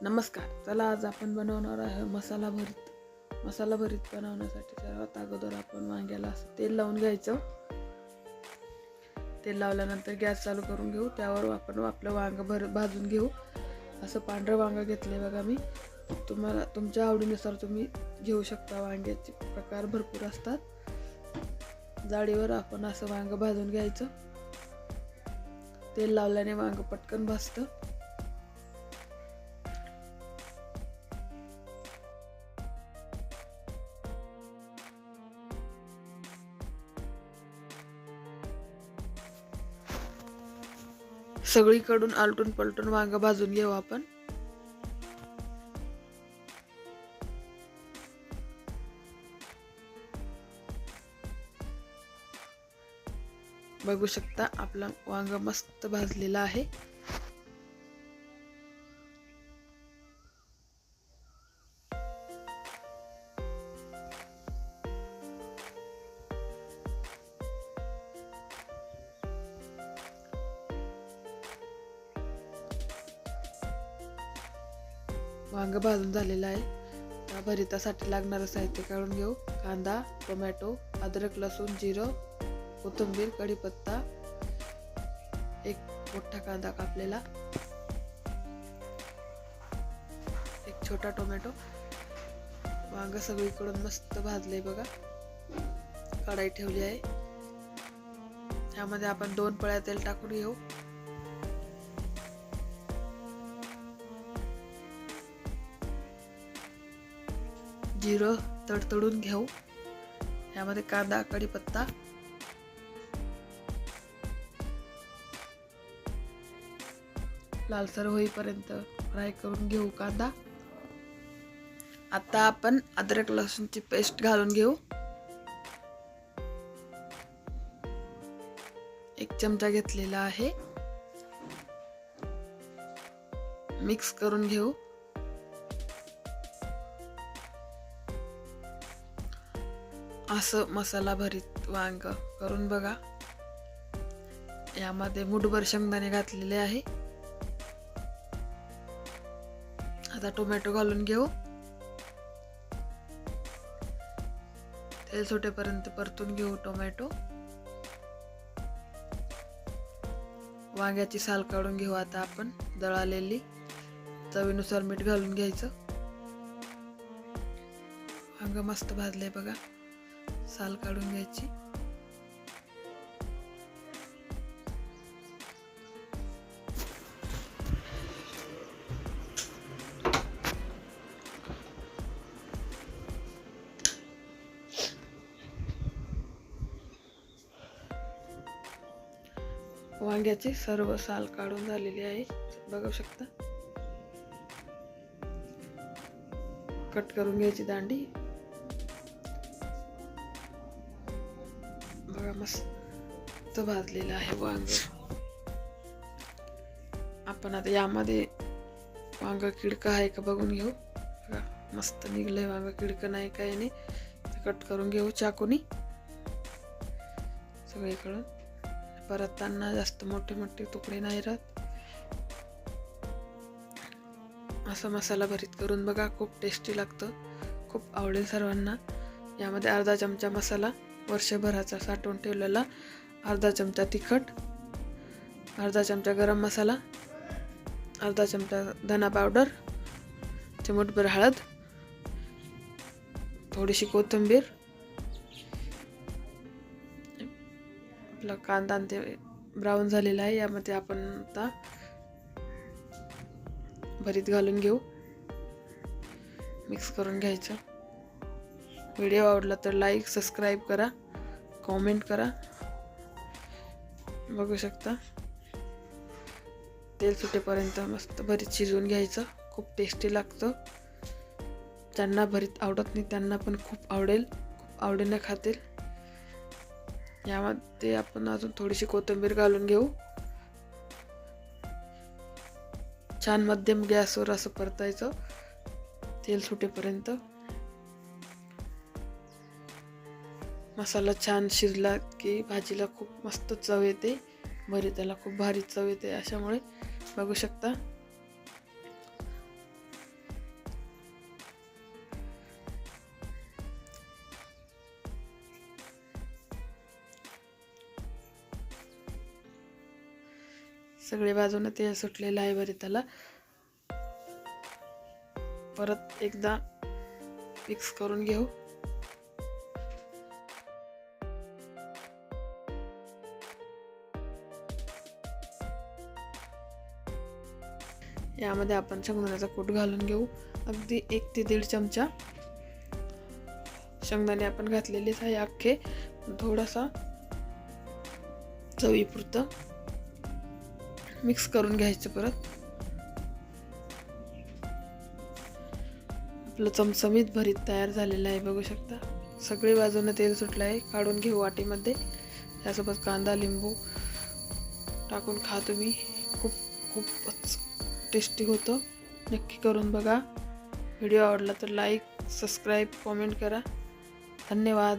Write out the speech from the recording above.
नमस्कार चला आज आपण बनवणार आहे मसाला भरीत. मसाला भरीत बनवण्यासाठी सर्वात अगोदर आपण वांग्याला असं तेल लावून घ्यायचं. तेल लावल्यानंतर गॅस चालू करून घेऊ. त्यावर आपण आपलं वांग भर भाजून घेऊ. असं पांढरं वांग घेतले बघा मी. तुम्हाला तुमच्या आवडीनुसार तुम्ही घेऊ शकता. वांग्याचे प्रकार भरपूर असतात. जाळीवर आपण असं वांग भाजून घ्यायचं. तेल लावल्याने वांग पटकन भाजतं. सगळीकडून आलटून पलटून वांगं भाजून घेऊ आपण. बघू शकता आपला वांग मस्त भाजलेला आहे. वांग भाजून झालेलं आहे. त्या भरितासाठी लागणारं साहित्य काढून घेऊ. कांदा टोमॅटो अद्रक लसूण जिरं कोथिंबीर कढीपत्ता एक मोठा कांदा कापलेला. एक छोटा टोमॅटो. वांग सगळीकडून मस्त भाजले बघा. कढाई ठेवली आहे. त्यामध्ये आपण दोन पळ्या तेल टाकून घेऊ. जिरं तडतडून घेऊ. यामध्ये कांदा कढीपत्ता. लालसर होईपर्यंत फ्राय करून घेऊ कांदा. आता आपण अद्रक लसूणची पेस्ट घालून घेऊ. एक चमचा घेतलेला आहे. मिक्स करून घेऊ. असं मसाला भरीत वांग करून बघा. यामध्ये मुठभर शेंगदाणे घातलेले आहे. आता टोमॅटो घालून घेऊ. तेल सुटेपर्यंत परतून घेऊ टोमॅटो. वांग्याची साल काढून घेऊ आता आपण दळालेली. चवीनुसार मीठ घालून घ्यायचं. वांग मस्त भाजले बघा. साल काढून घ्यायची. वांग्याची सर्व साल काढून झालेली आहे. बघू शकता. कट करून घ्यायची दांडी. मस्त भाजलेलं आहे वांग. आपण आता यामध्ये वांग किडकं आहे का बघून घेऊ. मस्त निघलंय वांग किडकं नाही काय नाही. कट करून घेऊ चाकूनी. सगळीकडून. परतताना जास्त मोठे मोठे तुकडे नाही राहत. असा मसाला भरीत करून बघा खूप टेस्टी लागतं. खूप आवडेल सर्वांना. यामध्ये अर्धा चमचा मसाला. वर्षभराचा साठवून ठेवलेला अर्धा चमचा तिखट अर्धा चमचा गरम मसाला अर्धा चमचा धना पावडर चिमूटभर हळद थोडीशी कोथिंबीर आपला कांदा ते ब्राऊन झालेला आहे यामध्ये आपण आता भरीत घालून घेऊ. मिक्स करून घ्यायचं. व्हिडिओ आवडला तर लाईक सबस्क्राईब करा कॉमेंट करा. बघू शकता. तेल सुटेपर्यंत मस्त भरीत शिजवून घ्यायचं. खूप टेस्टी लागतं. ज्यांना भरीत आवडत नाही त्यांना पण खूप आवडेल. खूप आवडीने खातील. यामध्ये आपण अजून थोडीशी कोथिंबीर घालून घेऊ. छान मध्यम गॅसवर असं परतायचं. तेल सुटेपर्यंत. मसाला छान शिरला की भाजीला खूप मस्त चव येते. भरी त्याला खूप भारी चव येते अशामुळे बघू शकता. सगळे बाजूने ते सुटलेलं आहे बरे त्याला. परत एकदा मिक्स करून घेऊ. यामध्ये आपण शेंगदाण्याचा कूट घालून घेऊ. अगदी एक ते दीड चमचा. शेंगदाणे आपण घातलेलेच आहे अख्खे थोडासा चवीपुरतं मिक्स करून घ्यायचं परत. आपलं चमचमीत भरीत तयार झालेलं आहे बघू शकता. सगळी बाजूने तेल सुटलं आहे काढून घेऊ वाटीमध्ये. त्यासोबत कांदा लिंबू टाकून खा तुम्ही. खूप खूपच टेस्टी होतं नक्की करून बघा. व्हिडिओ आवडला तर लाईक सबस्क्राईब कॉमेंट करा. धन्यवाद.